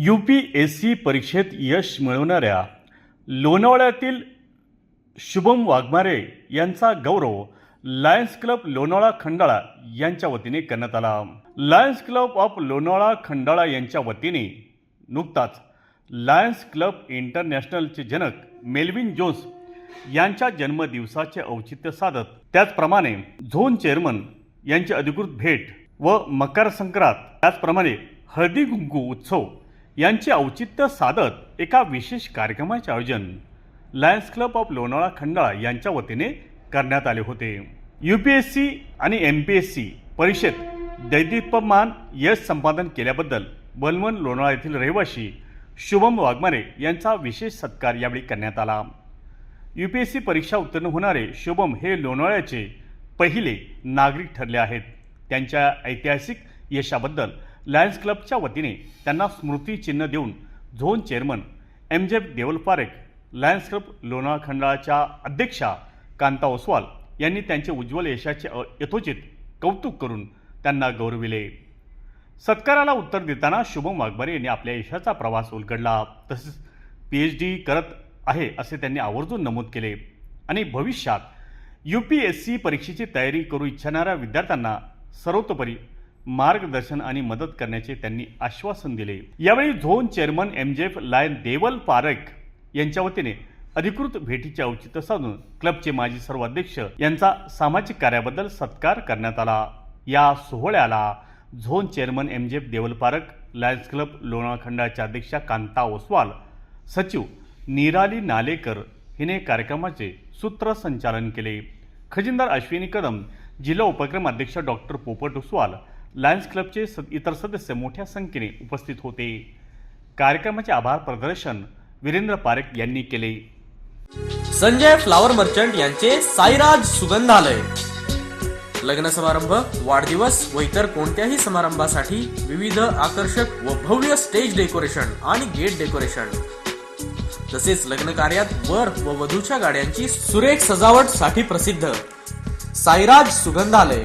You P S C परीक्षेत यश मिळवणाऱ्या लोणावळ्यातील शुभम वाघमारे यांचा गौरव लायन्स क्लब लोणावळा खंडाळा यांच्या वतीने करण्यात आला. Lions Club of Lonavala Khandala यांच्या वतीने नुकताच लायन्स क्लब इंटरनॅशनलचे जनक मेल्विन जोन्स यांच्या जन्मदिवसाचे औचित्य साधत त्याचप्रमाणे झोन चेअरमन यांची अधिकृत भेट व मकर संक्रांत त्याचप्रमाणे हळदी कुंकू उत्सव यांचे औचित्य साधत एका विशेष कार्यक्रमाचे आयोजन Lions Club of Lonavala Khandala यांच्या वतीने करण्यात आले होते. यू पी एस सी आणि एम पी एस सी परीक्षेत दैदिप्यमान यश संपादन केल्याबद्दल बलवण लोणावळा येथील रहिवासी शुभम वाघमारे यांचा विशेष सत्कार यावेळी करण्यात आला. यू पी एस सी परीक्षा उत्तीर्ण होणारे शुभम हे लोणावळ्याचे पहिले नागरिक ठरले आहेत. त्यांच्या ऐतिहासिक यशाबद्दल लायन्स क्लबच्या वतीने त्यांना स्मृतिचिन्ह देऊन zone chairman M J Deval Parekh lions club Lonavala खंडाळाच्या अध्यक्षा कांता ओसवाल यांनी त्यांचे उज्ज्वल यशाचे यथोचित कौतुक करून त्यांना गौरविले. सत्काराला उत्तर देताना शुभम वाघमारे यांनी आपल्या यशाचा प्रवास उलगडला. तसेच पी एच डी करत आहे असे त्यांनी आवर्जून नमूद केले. आणि भविष्यात यू पी एस सी परीक्षेची तयारी करू इच्छिणाऱ्या विद्यार्थ्यांना सर्वतोपरी मार्गदर्शन आणि मदत करण्याचे त्यांनी आश्वासन दिले. यावेळी zone chairman M J F lion Deval Parakh यांच्या वतीने अधिकृत भेटीचे औचित्य साधून क्लबचे माजी सर्व अध्यक्ष यांचा सामाजिक कार्याबद्दल सत्कार करण्यात आला. या सोहळ्याला zone chairman M J F Devalparak lions club Lonavala खंडाच्या अध्यक्षा कांता ओसवाल सचिव निराली नालेकर हिने कार्यक्रमाचे सूत्रसंचालन केले. खजिनदार अश्विनी कदम जिल्हा उपक्रम अध्यक्ष डॉक्टर पोपट ओसवाल लायन्स क्लबचे स इतर सदस्य मोठ्या संख्येने उपस्थित होते. कार्यक्रमाचे आभार प्रदर्शन वीरेंद्र पारेख यांनी केले. संजय फ्लावर मर्चंट यांचे साईराज सुगंधालय. लग्न समारंभ वाढदिवस व इतर कोणत्याही समारंभासाठी विविध आकर्षक व भव्य स्टेज डेकोरेशन आणि गेट डेकोरेशन. तसेच लग्न कार्यात वर व वधूच्या गाड्यांची सुरेख सजावटसाठी प्रसिद्ध साईराज सुगंधालय.